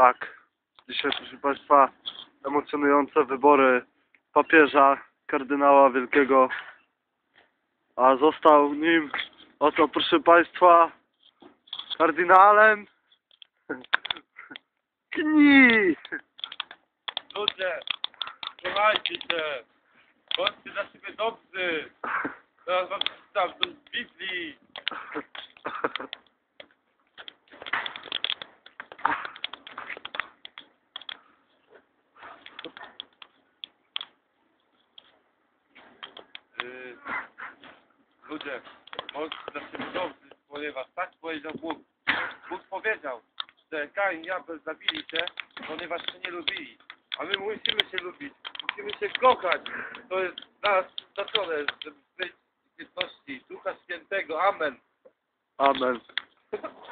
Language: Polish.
Tak. Dzisiaj, proszę Państwa, emocjonujące wybory papieża, kardynała wielkiego, a został nim, oto proszę Państwa, kardynałem Kni! Ludzie, słuchajcie się. Bądźcie dla siebie dobrzy. Teraz wam przeczytam z Biblii. Yy, ludzie, dla siebie dobrzy, ponieważ tak powiedział Bóg. Bóg powiedział, że Kain i Abel zabili się, ponieważ się nie lubili. A my musimy się lubić, musimy się kochać. To jest dla nas przeznaczone, żeby być w jedności Ducha Świętego. Amen. Amen.